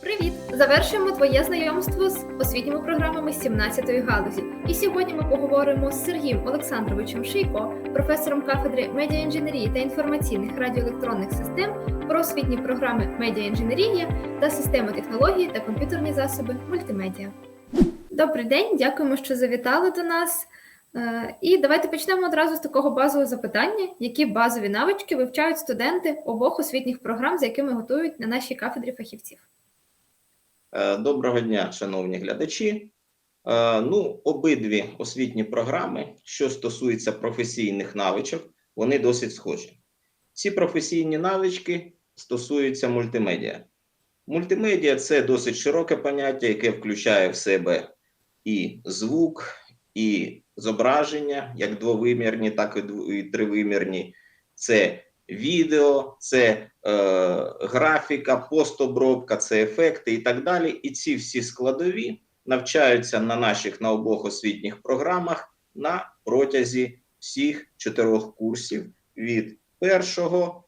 Привіт! Завершуємо твоє знайомство з освітніми програмами 17-ї галузі. І сьогодні ми поговоримо з Сергієм Олександровичем Шийко, професором кафедри медіаінженерії та інформаційних радіоелектронних систем про освітні програми медіаінженерія та системи технології та комп'ютерні засоби мультимедіа. Добрий день, дякуємо, що завітали до нас. Е, І давайте почнемо одразу з такого базового запитання: які базові навички вивчають студенти обох освітніх програм, за якими готують на нашій кафедрі фахівців? Е, Доброго дня, шановні глядачі. Е, Ну, обидві освітні програми, що стосуються професійних навичок, вони досить схожі. Ці професійні навички стосуються мультимедіа. Мультимедіа це досить широке поняття, яке включає в себе і звук, і зображення, як двовимірні, так і тривимірні. Це відео, це е, графіка, постобробка, це ефекти і так далі. І ці всі складові навчаються на наших на обох освітніх програмах на протязі всіх чотирьох курсів від першого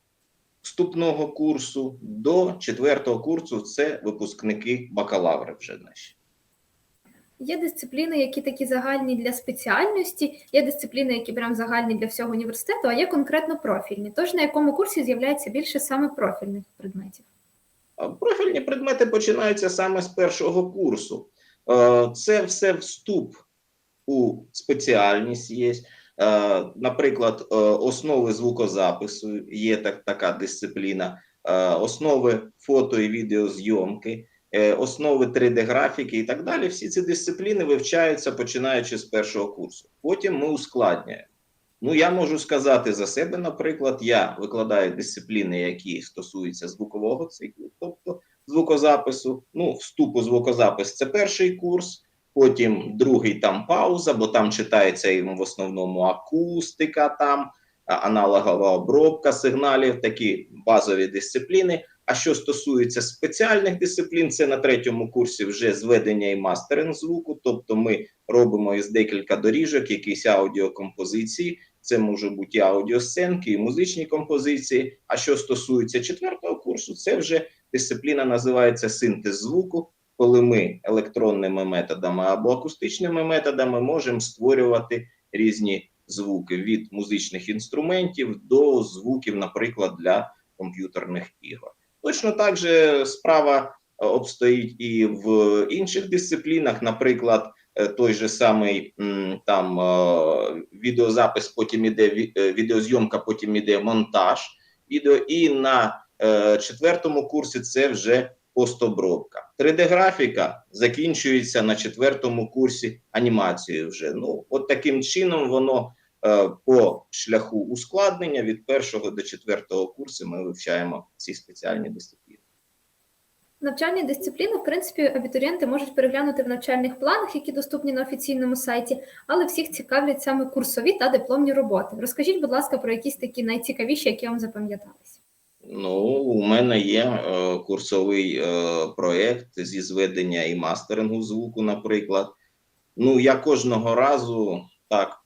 вступного курсу до четвертого курсу. Це випускники бакалаври вже наші. Є дисципліни, які такі загальні для спеціальності, є дисципліни, які прям загальні для всього університету, а є конкретно профільні. Тож на якому курсі з'являється більше саме профільних предметів? Профільні предмети починаються саме з першого курсу. Е, Це все вступ у спеціальність є. Е, Наприклад, е, основи звукозапису є так, така дисципліна, основи фото і відеозйомки, основи 3D-графіки і так далі. Всі ці дисципліни вивчаються починаючи з першого курсу. Потім ми ускладнюємо. Ну, я можу сказати за себе, наприклад, я викладаю дисципліни, які стосуються звукового циклу, тобто звукозапису. Ну, вступ у звукозапис це перший курс, потім другий там пауза, бо там читається і в основному акустика, там аналогова обробка сигналів, такі базові дисципліни. А що стосується спеціальних дисциплін, це на третьому курсі вже зведення і мастеринг звуку, тобто ми робимо із декілька доріжок, якісь аудіокомпозиції. Це може бути і аудіосценки, і музичні композиції. А що стосується четвертого курсу, це вже дисципліна називається синтез звуку, коли ми електронними методами або акустичними методами можемо створювати різні звуки від музичних інструментів до звуків, наприклад, для комп'ютерних ігор. Точно так же справа е, обстоїть і в інших дисциплінах, наприклад е, той же самий там е, відеозапис, потім іде відеозйомка, потім іде монтаж відео, і на четвертому курсі це вже постобробка. 3D-графіка закінчується на четвертому курсі анімацією вже. Ну, от таким чином воно по шляху ускладнення від першого до четвертого курсу ми вивчаємо ці спеціальні дисципліни. Навчальні дисципліни, в принципі, абітурієнти можуть переглянути в навчальних планах, які доступні на офіційному сайті, але всіх цікавлять саме курсові та дипломні роботи. Розкажіть, будь ласка, про якісь такі найцікавіші, які вам запам'ятались. Ну, у мене є е, курсовий е, проєкт зі зведення і мастерингу звуку, наприклад. Ну, я кожного разу так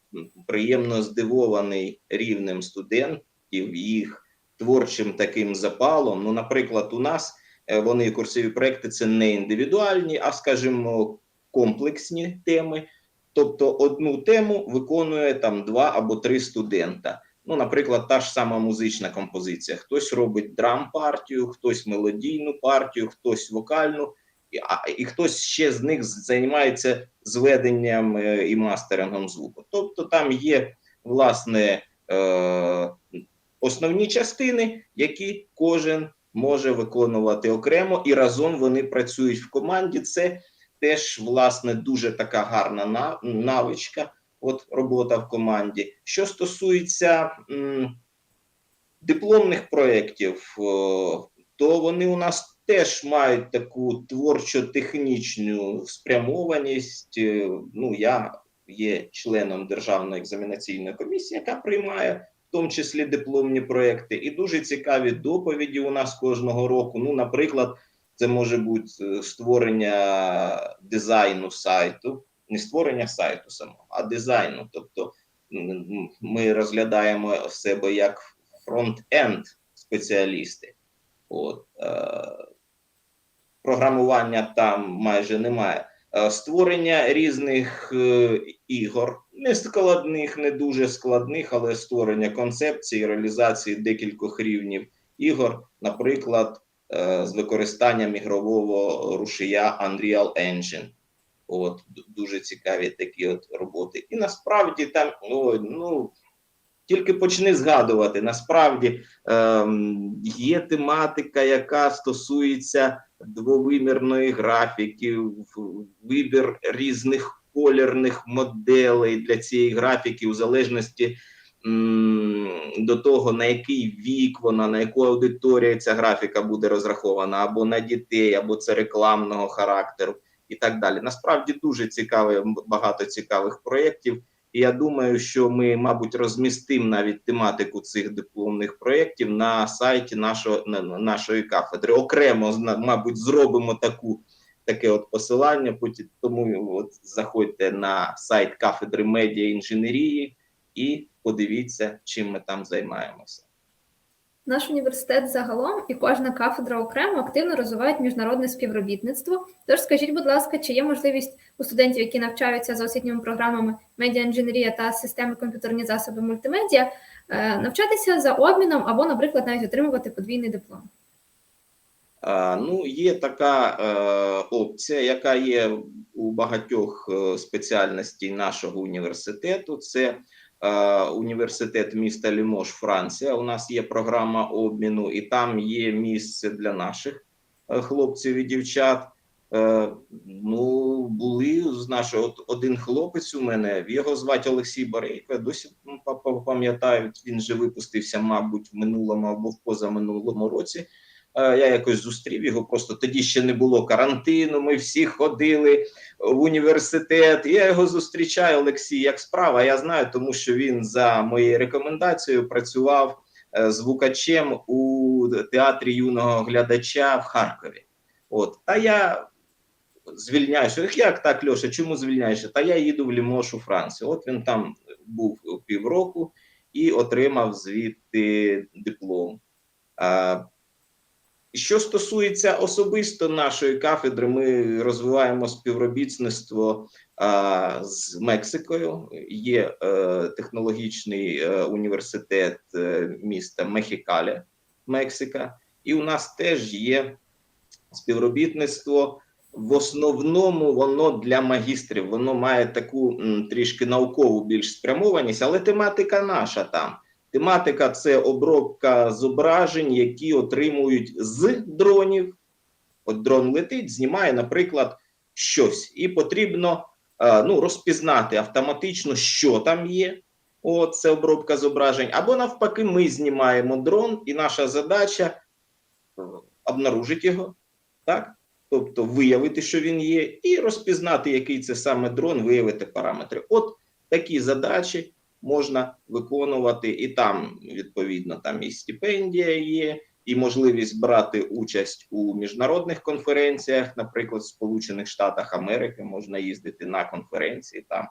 приємно здивований рівнем студентів, їх творчим таким запалом. Ну, наприклад, у нас е, вони курсові проекти це не індивідуальні, а, скажімо, комплексні теми. Тобто одну тему виконує там два або три студента. Ну, наприклад, та ж сама музична композиція. Хтось робить драм-партію, хтось мелодійну партію, хтось вокальну, і, хтось ще з них займається зведенням е, і мастерингом звуку. Тобто там є власне е, основні частини, які кожен може виконувати окремо, і разом вони працюють в команді. Це теж власне дуже така гарна навичка. От робота в команді. Що стосується м, дипломних проєктів, то вони у нас теж мають таку творчо-технічну спрямованість. Е, Ну, я є членом Державної екзаменаційної комісії, яка приймає в тому числі дипломні проекти, і дуже цікаві доповіді у нас кожного року. Ну, наприклад, це може бути е, створення дизайну сайту, не створення сайту самого, а дизайну. Тобто ми розглядаємо себе як фронт-енд спеціалісти. От, е, програмування там майже немає. Е, Створення різних е, ігор, не складних, не дуже складних, але створення концепції, реалізації декількох рівнів ігор, наприклад, е, з використанням ігрового рушія Unreal Engine. От дуже цікаві такі от роботи. І насправді там ну, ну тільки почни згадувати. Насправді ем, є тематика, яка стосується двовимірної графіки, вибір різних колірних моделей для цієї графіки, у залежності до того, на який вік вона, на яку аудиторію ця графіка буде розрахована, або на дітей, або це рекламного характеру, і так далі. Насправді дуже цікаве, багато цікавих проєктів. І я думаю, що ми, мабуть, розмістимо навіть тематику цих дипломних проєктів на сайті нашого на, на- нашої кафедри. Окремо, мабуть, зробимо таку таке от посилання. Потім тому от заходьте на сайт кафедри медіа інженерії і подивіться, чим ми там займаємося. Наш університет загалом і кожна кафедра окремо активно розвивають міжнародне співробітництво. Тож скажіть, будь ласка, чи є можливість у студентів, які навчаються за освітніми програмами медіаінженерія та системи комп'ютерні засоби мультимедіа, е, навчатися за обміном або, наприклад, навіть отримувати подвійний диплом? Ну, є така е, опція, яка є у багатьох е, спеціальностей нашого університету. Це університет міста Лімош, Франція. У нас є програма обміну, і там є місце для наших е, хлопців і дівчат. Е, ну, були з нашого один хлопець у мене, його звати Олексій Борейко. Досі ну, па- па- пам'ятаю, він же випустився, мабуть, в минулому або в позаминулому році. Е, Я якось зустрів його. Просто тоді ще не було карантину. Ми всі ходили в університет. Я його зустрічаю. Олексій, як справа. Я знаю, тому що він за моєю рекомендацією працював е, звукачем у театрі юного глядача в Харкові. От, та я звільняюся. Як так, Льоша? Чому звільняєшся? Та я їду в Лімош у Францію. От він там був півроку і отримав звідти диплом. Що стосується особисто нашої кафедри, ми розвиваємо співробітництво а, з Мексикою. Є е, технологічний е, університет е, міста Мехікалі, Мексика, і у нас теж є співробітництво. В основному воно для магістрів, воно має таку м, трішки наукову більш спрямованість, але тематика наша там. Тематика це обробка зображень, які отримують з дронів. От дрон летить, знімає, наприклад, щось, і потрібно е, ну, розпізнати автоматично, що там є. От це обробка зображень. Або навпаки, ми знімаємо дрон, і наша задача е, обнаружити його, так? Тобто виявити, що він є, і розпізнати, який це саме дрон, виявити параметри. От такі задачі можна виконувати, і там відповідно там і стипендія є, і можливість брати участь у міжнародних конференціях, наприклад, в Сполучених Штатах Америки можна їздити на конференції. Там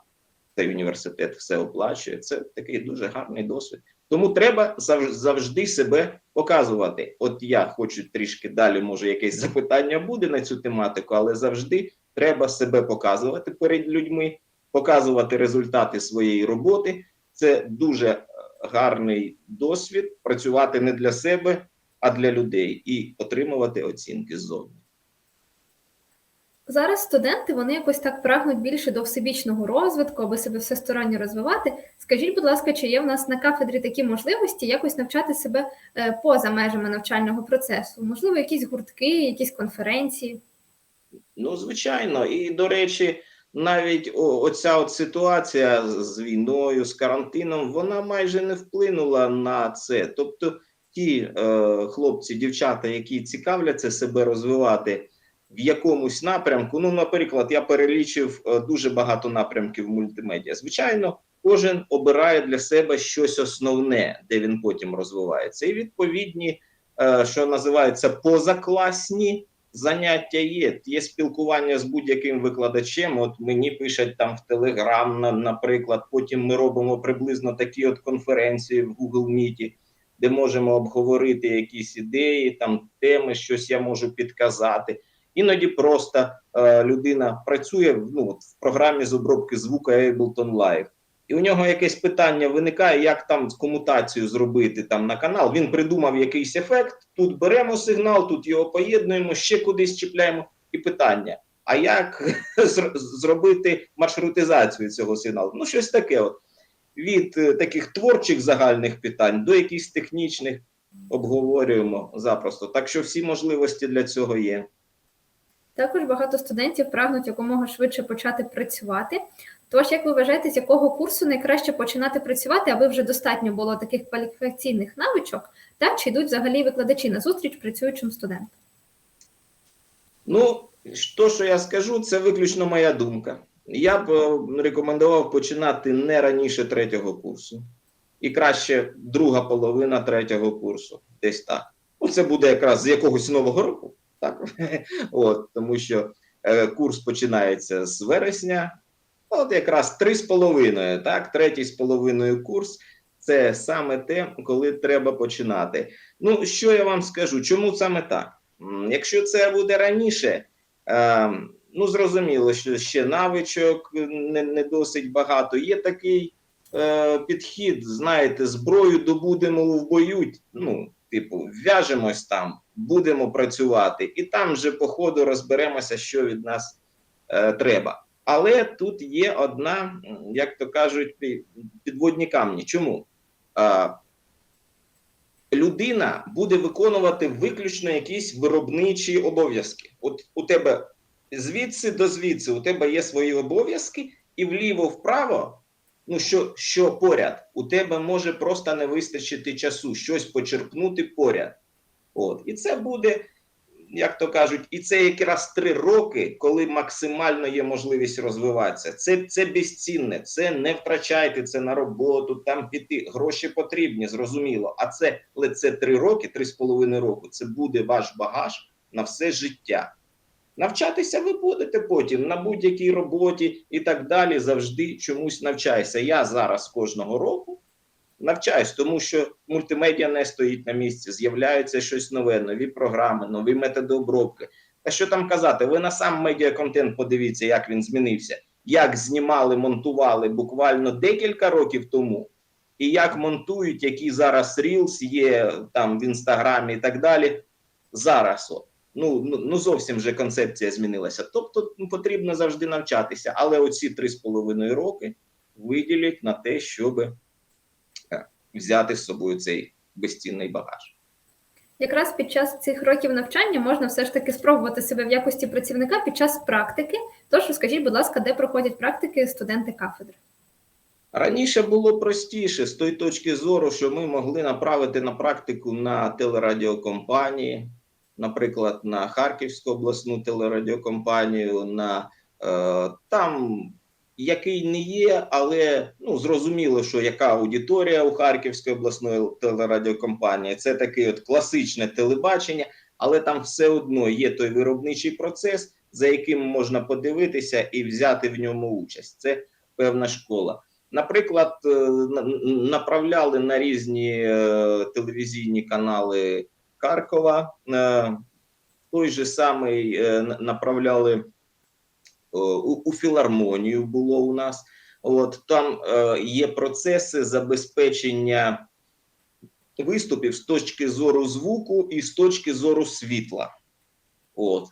цей університет все оплачує. Це такий дуже гарний досвід. Тому треба завжди себе показувати. От я хочу трішки далі, може, якесь запитання буде на цю тематику, але завжди треба себе показувати перед людьми, показувати результати своєї роботи. Це дуже гарний досвід працювати не для себе, а для людей і отримувати оцінки ззовні. Зараз студенти вони якось так прагнуть більше до всебічного розвитку, аби себе всесторонньо розвивати. Скажіть, будь ласка, чи є в нас на кафедрі такі можливості якось навчати себе е, поза межами навчального процесу? Можливо, якісь гуртки, якісь конференції? Ну, звичайно, і до речі, навіть оця от ситуація з війною, з карантином, вона майже не вплинула на це. Тобто, ті е, хлопці, дівчата, які цікавляться себе розвивати в якомусь напрямку. Ну, наприклад, я перелічив е, дуже багато напрямків мультимедіа. Звичайно, кожен обирає для себе щось основне, де він потім розвивається. І відповідні, е, що називається позакласні заняття є. Є спілкування з будь-яким викладачем. От мені пишуть там в Телеграм, наприклад. Потім ми робимо приблизно такі от конференції в Google Meet, де можемо обговорити якісь ідеї, там теми, щось я можу підказати. Іноді просто е, людина працює ну, от, в програмі з обробки звука Ableton Live. І у нього якесь питання виникає, як там комутацію зробити там на канал. Він придумав якийсь ефект. Тут беремо сигнал, тут його поєднуємо, ще кудись чіпляємо. І питання: а як зробити маршрутизацію цього сигналу? Ну, щось таке. От. Від е, таких творчих загальних питань до якихось технічних обговорюємо запросто. Так що всі можливості для цього є. Також багато студентів прагнуть якомога швидше почати працювати. Тож, як ви вважаєте, з якого курсу найкраще починати працювати, аби вже достатньо було таких кваліфікаційних навичок, та чи йдуть взагалі викладачі на зустріч працюючим студентам? Ну, то, що я скажу, це виключно моя думка. Я б е, рекомендував починати не раніше третього курсу, і краще друга половина третього курсу, десь так. Ну, це буде якраз з якогось нового року, так? От, тому що е, курс починається з вересня, от якраз три з половиною, так, третій з половиною курс. Це саме те, коли треба починати. Ну, що я вам скажу? Чому саме так? Якщо це буде раніше, е, ну зрозуміло, що ще навичок не, не досить багато. Є такий е, підхід, знаєте, зброю добудемо в бою. Ну, типу, в'яжемось там, будемо працювати, і там вже по ходу розберемося, що від нас е, треба. Але тут є одна, як то кажуть, підводні камні. Чому? Людина буде виконувати виключно якісь виробничі обов'язки. От у тебе звідси до звідси у тебе є свої обов'язки, і вліво-вправо, ну що, що поряд, у тебе може просто не вистачити часу, щось почерпнути поряд. От. І це буде, як то кажуть, і це якраз три роки, коли максимально є можливість розвиватися. Це, це безцінне, це не втрачайте це на роботу, там піти. Гроші потрібні, зрозуміло. А це, але це три роки, три з половиною року. Це буде ваш багаж на все життя. Навчатися ви будете потім на будь-якій роботі і так далі. Завжди чомусь навчайся. Я зараз кожного року навчаюсь, тому що мультимедіа не стоїть на місці, з'являється щось нове, нові програми, нові методи обробки. Та що там казати? Ви на сам медіаконтент подивіться, як він змінився, як знімали, монтували буквально декілька років тому, і як монтують, які зараз Reels є там в інстаграмі і так далі. Зараз от. Ну, ну, ну зовсім вже концепція змінилася. Тобто ну, потрібно завжди навчатися, але оці три з половиною роки виділять на те, щоб е, взяти з собою цей безцінний багаж. Якраз під час цих років навчання можна все ж таки спробувати себе в якості працівника під час практики. Тож розкажіть, будь ласка, де проходять практики студенти кафедри? Раніше було простіше з тої точки зору, що ми могли направити на практику на телерадіокомпанії, наприклад, на Харківську обласну телерадіокомпанію, на е, там, який не є, але ну зрозуміло, що яка аудиторія у Харківської обласної телерадіокомпанії. Це таке от класичне телебачення, але там все одно є той виробничий процес, за яким можна подивитися і взяти в ньому участь. Це певна школа. Наприклад, е, направляли на різні е, телевізійні канали Харкова. е, Той же самий направляли у, у філармонію було у нас. От там е, є процеси забезпечення виступів з точки зору звуку і з точки зору світла. От.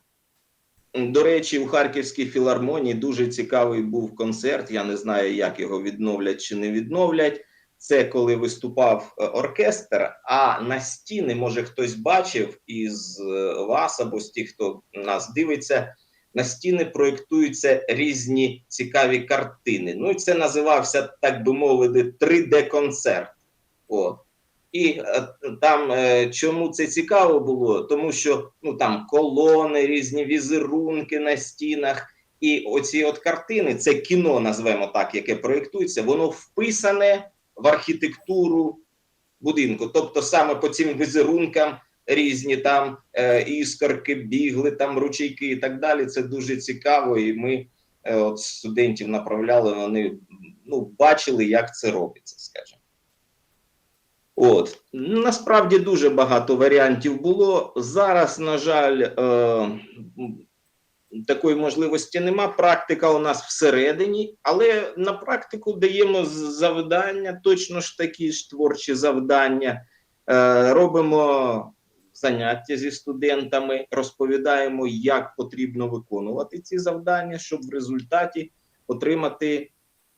До речі, у Харківській філармонії дуже цікавий був концерт. Я не знаю, як його відновлять чи не відновлять. Це коли виступав е, оркестр, а на стіни, може, хтось бачив із е, вас або з тих, хто нас дивиться, на стіни проєктуються різні цікаві картини. Ну і це називався, так би мовити, 3D-концерт. От. І е, там е, чому це цікаво було? Тому що ну там колони, різні візерунки на стінах, і оці от картини, це кіно, назвемо так, яке проєктується, воно вписане в архітектуру будинку. Тобто, саме по цим візерункам різні там е, іскорки, бігли, там ручейки і так далі. Це дуже цікаво. І ми е, от студентів направляли, вони ну, бачили, як це робиться, скажімо. От насправді дуже багато варіантів було. Зараз, на жаль, е, такої можливості нема. Практика у нас всередині, але на практику даємо завдання, точно ж такі ж творчі завдання. Е, робимо заняття зі студентами, розповідаємо, як потрібно виконувати ці завдання, щоб в результаті отримати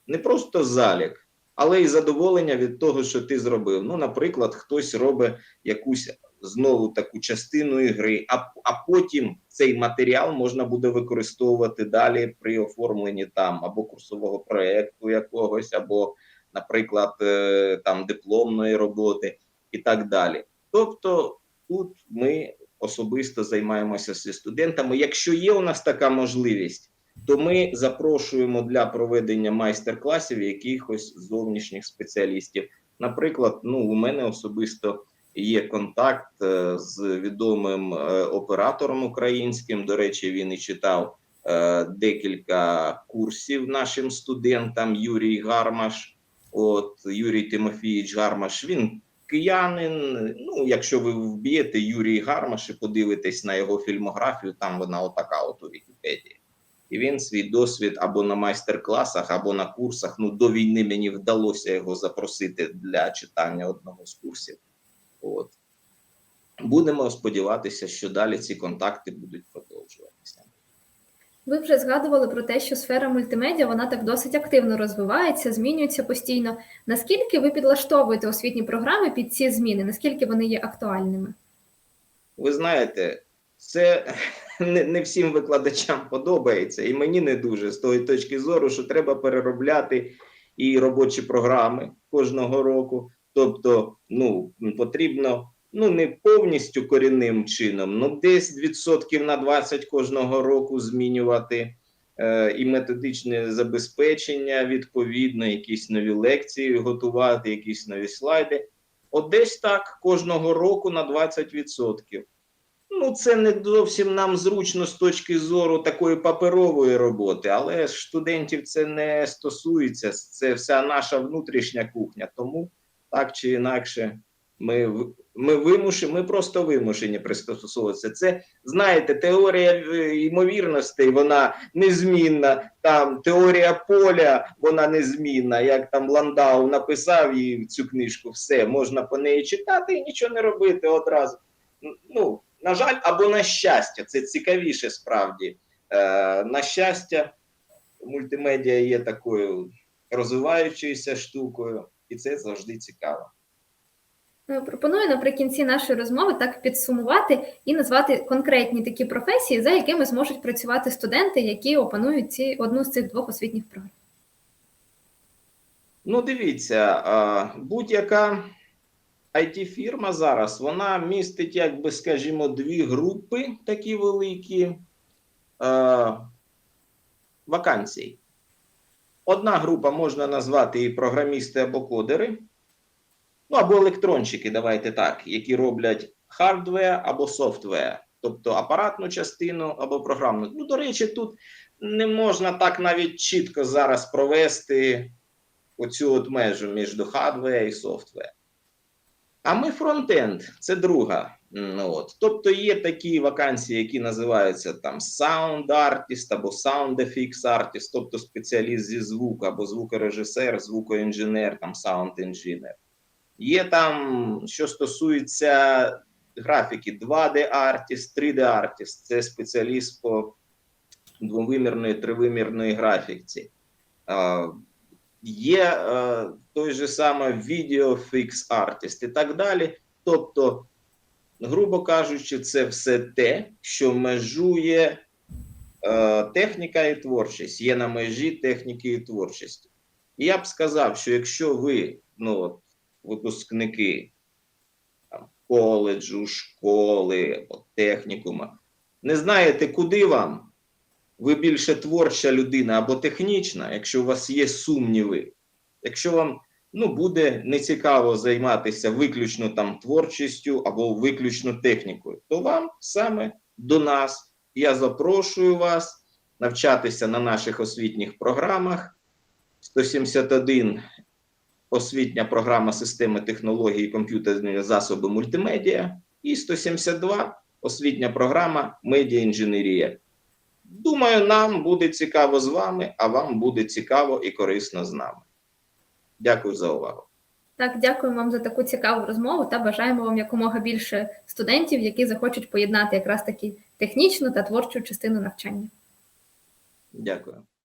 не просто залік, але й задоволення від того, що ти зробив. Ну, наприклад, хтось робить якусь знову таку частину ігри, а, а потім цей матеріал можна буде використовувати далі при оформленні там або курсового проєкту якогось, або, наприклад, е, там дипломної роботи і так далі. Тобто, тут ми особисто займаємося зі студентами. Якщо є у нас така можливість, то ми запрошуємо для проведення майстер-класів якихось зовнішніх спеціалістів. Наприклад, ну у мене особисто є контакт е, з відомим е, оператором українським. До речі, він і читав е, декілька курсів нашим студентам. Юрій Гармаш, от Юрій Тимофійович Гармаш. Він киянин. Ну, якщо ви вб'єте Юрій Гармаш і подивитесь на його фільмографію, там вона отака, от у Вікіпедії. І він свій досвід або на майстер-класах, або на курсах. Ну, до війни мені вдалося його запросити для читання одного з курсів. От. Будемо сподіватися, що далі ці контакти будуть продовжуватися. Ви вже згадували про те, що сфера мультимедіа вона так досить активно розвивається, змінюється постійно. Наскільки ви підлаштовуєте освітні програми під ці зміни? Наскільки вони є актуальними? Ви знаєте, це не, не всім викладачам подобається, і мені не дуже з тої точки зору, що треба переробляти і робочі програми кожного року. Тобто, ну потрібно ну не повністю корінним чином, ну десь відсотків на 20 кожного року змінювати е, і методичне забезпечення, відповідно, якісь нові лекції готувати, якісь нові слайди. От десь так кожного року на 20%. Ну, це не зовсім нам зручно з точки зору такої паперової роботи, але студентів це не стосується. Це вся наша внутрішня кухня. Тому так чи інакше, ми, ми вимушені, ми просто вимушені пристосовуватися. Це знаєте, теорія е, ймовірностей, вона незмінна. Там теорія поля, вона незмінна. Як там Ландау написав їй цю книжку, все можна по неї читати і нічого не робити одразу. Ну, на жаль, або на щастя, це цікавіше справді. Е, на щастя, мультимедіа є такою розвиваючоюся штукою, і це завжди цікаво. Е, Пропоную наприкінці нашої розмови так підсумувати і назвати конкретні такі професії, за якими зможуть працювати студенти, які опанують ці одну з цих двох освітніх програм. Ну, дивіться, будь-яка IT-фірма зараз вона містить, як би скажімо, дві групи такі великі вакансій. Одна група можна назвати і програмісти або кодери, ну або електронщики, давайте так, які роблять хардвер або софтвер, тобто апаратну частину або програмну. Ну, до речі, тут не можна так навіть чітко зараз провести оцю от межу між hardware і software. А ми фронтенд, це друга. Ну, от. Тобто є такі вакансії, які називаються там sound artist або sound effects artist, тобто спеціаліст зі звуку, або звукорежисер, звукоінженер, там sound engineer. Є там, що стосується графіки, 2D artist, 3D artist, це спеціаліст по двовимірної, тривимірної графіці. Є е, той же самий VideoFix Artist і так далі. Тобто, грубо кажучи, це все те, що межує е, техніка і творчість, є на межі техніки і творчості. І я б сказав, що якщо ви, ну, випускники там, коледжу, школи, технікума, не знаєте, куди вам, ви більше творча людина або технічна, якщо у вас є сумніви, якщо вам ну, буде нецікаво займатися виключно там творчістю або виключно технікою, то вам саме до нас. Я запрошую вас навчатися на наших освітніх програмах. 171 освітня програма системи технологій і комп'ютерні засоби мультимедіа, і 172 освітня програма медіаінженерія. Думаю, нам буде цікаво з вами, а вам буде цікаво і корисно з нами. Дякую за увагу. Так, дякуємо вам за таку цікаву розмову та бажаємо вам якомога більше студентів, які захочуть поєднати якраз таки технічну та творчу частину навчання. Дякую.